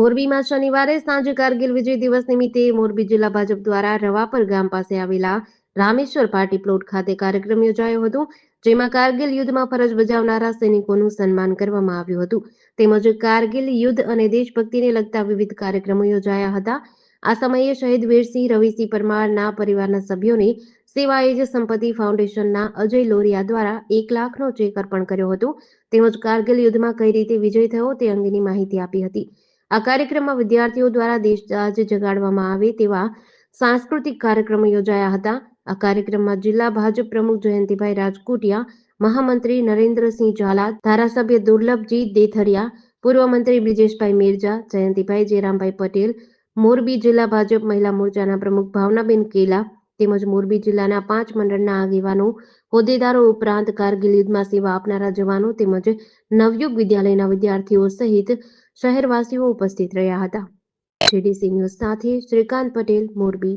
મોરબીમાં શનિવારે સાંજે કારગિલ વિજય દિવસ નિમિત્તે મોરબી જિલ્લા ભાજપ દ્વારા રવાપર ગામ પાસે આવેલા રામેશ્વર પાર્ટી પ્લોટ ખાતે કાર્યક્રમ યોજાયો હતો, જેમાં કારગિલ યુદ્ધમાં ફરજ બજાવનારા સૈનિકોનું સન્માન કરવામાં આવ્યું હતું. તેમજ કારગિલ યુદ્ધ અને દેશભક્તિને લગતા વિવિધ કાર્યક્રમો યોજાયા હતા. આ સમયે શહીદ વીરસિંહ, રવિસિંહ પરમારના પરિવારના સભ્યોને સેવા એજ સંપત્તિ ફાઉન્ડેશનના અજય લોરિયા દ્વારા એક લાખનો ચેક અર્પણ કર્યો હતો. તેમજ કારગિલ યુદ્ધમાં કઈ રીતે વિજય થયો તે અંગેની માહિતી આપી હતી. આ કાર્યક્રમમાં વિદ્યાર્થીઓ દ્વારા દેશરાજ જગાડવામાં આવે તેવા સાંસ્કૃતિક કાર્યક્રમો યોજાયા હતા. આ કાર્યક્રમમાં જિલ્લા ભાજપ પ્રમુખ જયંતિભાઈ રાજકોટિયા, મહામંત્રી નરેન્દ્રસિંહ ઝાલા, ધારાસભ્ય દુર્લભજી દેથરિયા, પૂર્વ મંત્રી બ્રિજેશભાઈ મિર્જા, જયંતિભાઈ જયરામભાઈ પટેલ, મોરબી જિલ્લા ભાજપ મહિલા મોરચાના પ્રમુખ ભાવનાબેન કેલા તેમજ મોરબી જિલ્લાના પાંચ મંડળના આગેવાનો, હોદ્દેદારો ઉપરાંત કારગિલ યુદ્ધમાં સેવા આપનારા જવાનો તેમજ નવયુગ વિદ્યાલયના વિદ્યાર્થીઓ સહિત શહેરવાસીઓ ઉપસ્થિત રહ્યા હતા. જીડીસી ન્યૂઝ સાથે શ્રીકાંત પટેલ મોરબી.